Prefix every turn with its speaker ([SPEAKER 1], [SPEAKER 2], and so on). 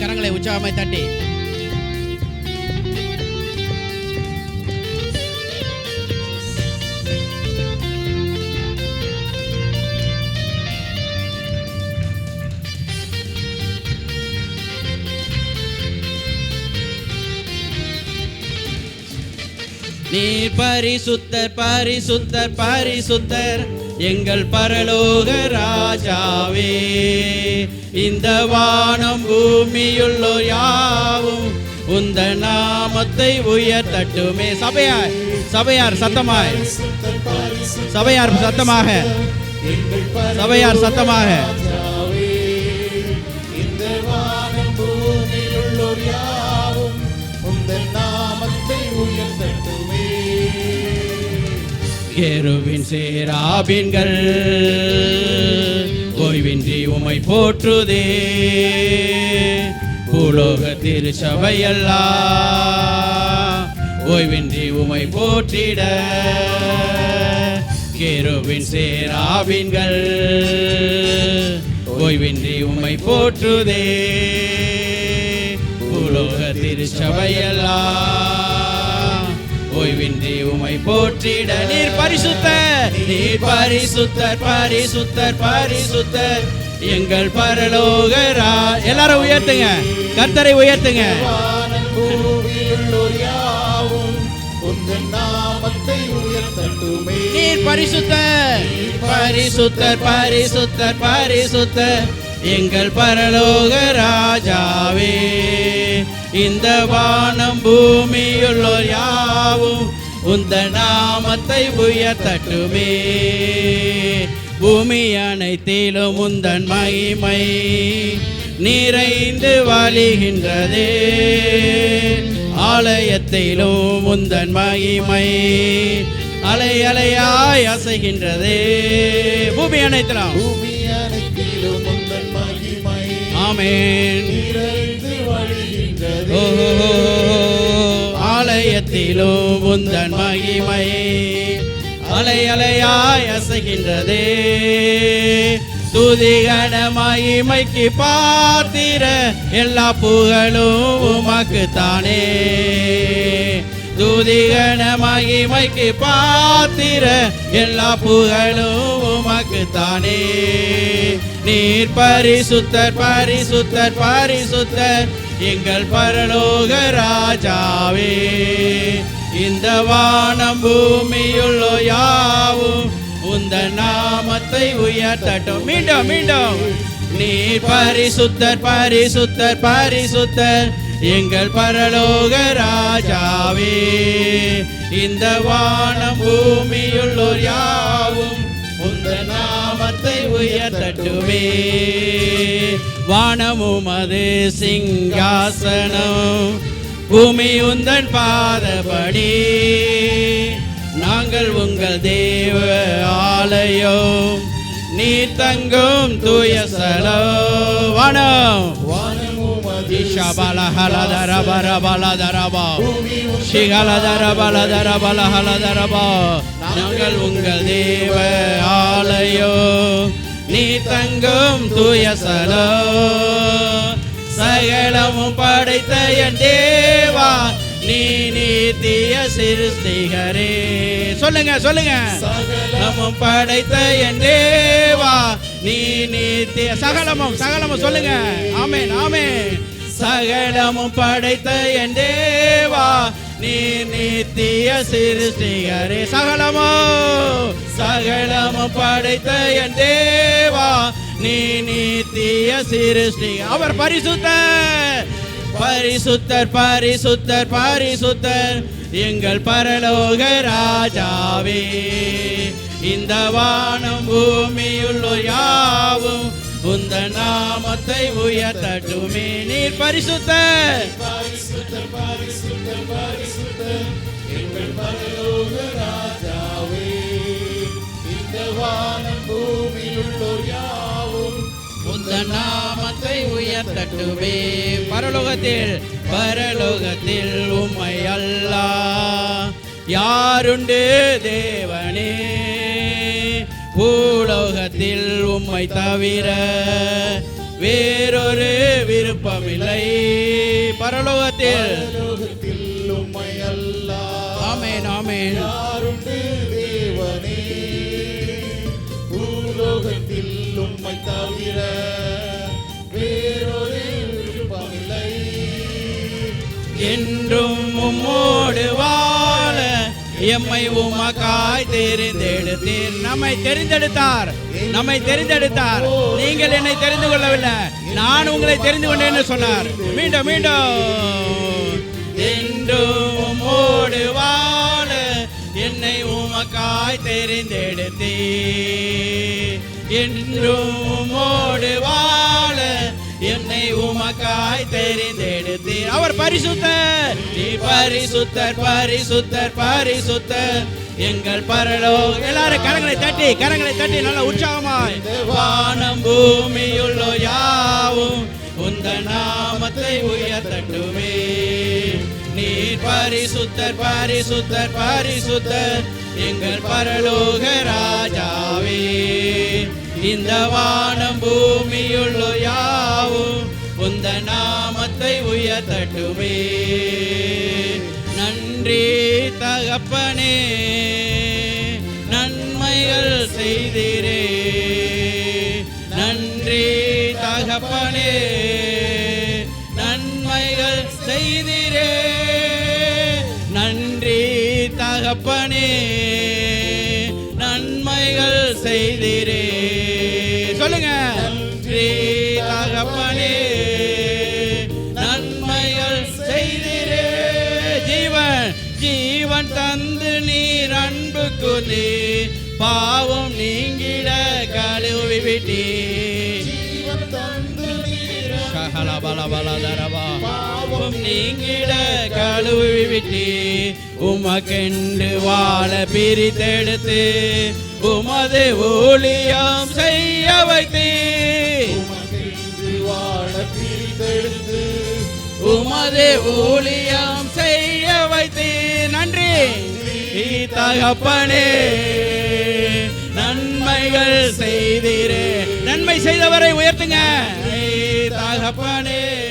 [SPEAKER 1] கரங்களை உற்சாகமாய் தட்டி. நீர் பரிசுத்தர் பரிசுத்தர் பரிசுத்தர். எங்கள் பரலோக ராஜாவே இந்த வானம் பூமியுள்ளோ யாவும் உந்த நாமத்தை உயர் தட்டுமே. சபையார் சபையார் சத்தமாய். சபையார் சத்தமாக. சபையார் சத்தமாக.
[SPEAKER 2] நாமத்தை உயர்த்தட்டுமே
[SPEAKER 1] கேருவின் சேராபின்கள் ஓய்வின்றி உமை போற்றுதே. பூலோக திருச்சபையல்லா ஓய்வின்றி உமை போற்றிட. கேருவின் சேராபின்கள் ஓய்வின்றி உமை போற்றுதே. பூலோக திருச்சபையல்லா. ஓய்வின்றி உமை போற்றிட நீர் பரிசுத்த நீர் பரிசுத்தர் பரிசுத்தர் பரிசுத்தர். எங்கள் பரலோகரா எல்லாரும் உயர்த்துங்க. கர்த்தரை உயர்த்துங்க. நீர் பரிசுத்தர். பரிசுத்தர் பரிசுத்தர் பரிசுத்தர். எங்கள் பரலோக ராஜாவே இந்த வானம் பூமியுள்ளோர் யாவும் உந்த நாமத்தை உயர்த்தட்டுமே. பூமி அனைத்திலும் உந்தன் மகிமை நிறைந்து வழிகின்றதே. ஆலயத்திலும் உந்தன் மகிமை அலை அலையாய் அசைகின்றதே. பூமி அனைத்திலும்.
[SPEAKER 2] பூமி அனைத்திலும் உந்தன் மகிமை
[SPEAKER 1] ஆமென். ஆலயத்திலும் உந்தன் மகிமை. அலை அலையாய் அசைகின்றதே. துதிகன மகிமைக்கு பாத்திர எல்லா புகழும் உமக்கு தானே. துதிகன மகிமைக்கு பாத்திர எல்லா புகழும் உமக்கு தானே. நீர் பரிசுத்தர் பரிசுத்தர் பரிசுத்தர் எங்கள் பரலோக ராஜாவே. இந்த வானம் பூமியுள்ளோ யாவும் உந்த நாமத்தை உயர்த்தட்டும். மீண்டும் மீண்டும். நீர் பரிசுத்தர் பரிசுத்தர் பரிசுத்தர் எங்கள் பரலோக ராஜாவே. இந்த வானம் பூமியுள்ளோர் யாவும் உயர்த்தட்டுமே. வானமும் அது சிங்காசனம். பூமி உந்தன் பாதபடி. நாங்கள் உங்கள் தேவ ஆலயம். நீ தங்கும் தூய சலோ வானம். நாங்கள் உங்கள் தேவ ஆலயோ நீ தங்கும் தூய சலோ. சகலமும் படைத்த என் தேவா நீ நீத்திய சிருஷ்டிகரே. சொல்லுங்க சொல்லுங்க. சகலமும் படைத்த என் தேவா நீ நீத்திய சகலமும் சகலமும் சொல்லுங்க. ஆமென் ஆமென். சகலமும் படைத்த என் தேவா நீ நித்திய சிருஷ்டிகரே. சகலமோ சகலமும் படைத்த என் தேவா. நீ நீத்திய சிருஷ்டி. அவர் பரிசுத்த பரிசுத்தர் பரிசுத்தர் பரிசுத்தர். எங்கள் பரலோக ராஜாவே. இந்த வானம் பூமியுள்ளோ யாவும் உந்த நாமத்தை உயர்த்தட்டுமே. நீர் பரிசுத்த
[SPEAKER 2] பரிசுத்தர் பரிசுத்தர் பரிசுத்தர். எங்கள் பரலோக ராஜா. வானம் பூமியுள்ளோர் யாவும்
[SPEAKER 1] உந்த நாமத்தை உயர்த்தட்டுமே பரலோகத்தில் பரலோகத்தில் உம்மை அல்லா யாருண்டு தேவனே பூலோகத்தில் உம்மை தவிர வேறொரு விருப்பமில்லை பரலோகத்தில்
[SPEAKER 2] உம்மை அல்லால்
[SPEAKER 1] ஆமென் ஆமென்
[SPEAKER 2] யாருண்டு பூலோகத்தில் உம்மை தவிர வேறொரு விருப்பமில்லை
[SPEAKER 1] என்றும் உம்மோடு வாழ எம்மை உமக்காய் தெரிந்தெடுத்தீர் நம்மை தெரிந்தெடுத்தார் நம்மை தெரிந்தெடுத்தார் நீங்கள் என்னை தெரிந்து கொள்ளவில்லை நான் உங்களை தெரிந்து கொண்டேன் சொன்னார் மீண்டும் மீண்டும் என்றும் உம்மோடு வாழ என்னை உமக்காய் தெரிந்தெடுத்தீர் என்றும் உம்மோடு வாழ என்னை உமக்காய் தெரிந்தெடுத்தீர். அவர் பரிசுத்தர். நீ பரிசுத்தர் பரிசுத்தர் பரிசுத்தர். எங்கள் பரலோ எல்லாரும் கரங்களை தட்டி கரங்களை தட்டி நல்ல உற்சாகமாய். வானம் பூமியுள்ளோ யாவும் உந்த நாமத்தை உயர்த்தட்டுமே. நீர் பரிசுத்தர் பரிசுத்தர் பரிசுத்தர். எங்கள் பரலோக ராஜாவே. இந்த வானம் பூமியுள்ளோ யாவும் உந்த நாமத்தை உயர்த்தட்டுமே. நன்றி தகப்பனே நன்மைகள் செய்தீரே. நன்றி தகப்பனே நன்மைகள் செய்தீரே. நன்றி தகப்பனே. நன்மைகள் செய்தீரே. சொல்லுங்க. நன்றி தகப்பனே. நன்மைகள் செய்தீரே. ஜீவன் ஜீவன் தந்து நீர் அன்பு கொண்டு பாவம் நீங்கிட கழுவி
[SPEAKER 2] நீர
[SPEAKER 1] சகலபலபலதரவா பாவம் நீங்கிட கழுவி விட்டு உமக்கென்று வாழ பிரித்தெடுத்து உமது ஊழியம் செய்ய வைத்து. உமது ஊழியம் செய்ய வைத்து. நன்றி. தகப்பனே. நன்மைகள் செய்தீரே. நன்மை செய்தவரை உயர்த்துங்க. தகப்பனே.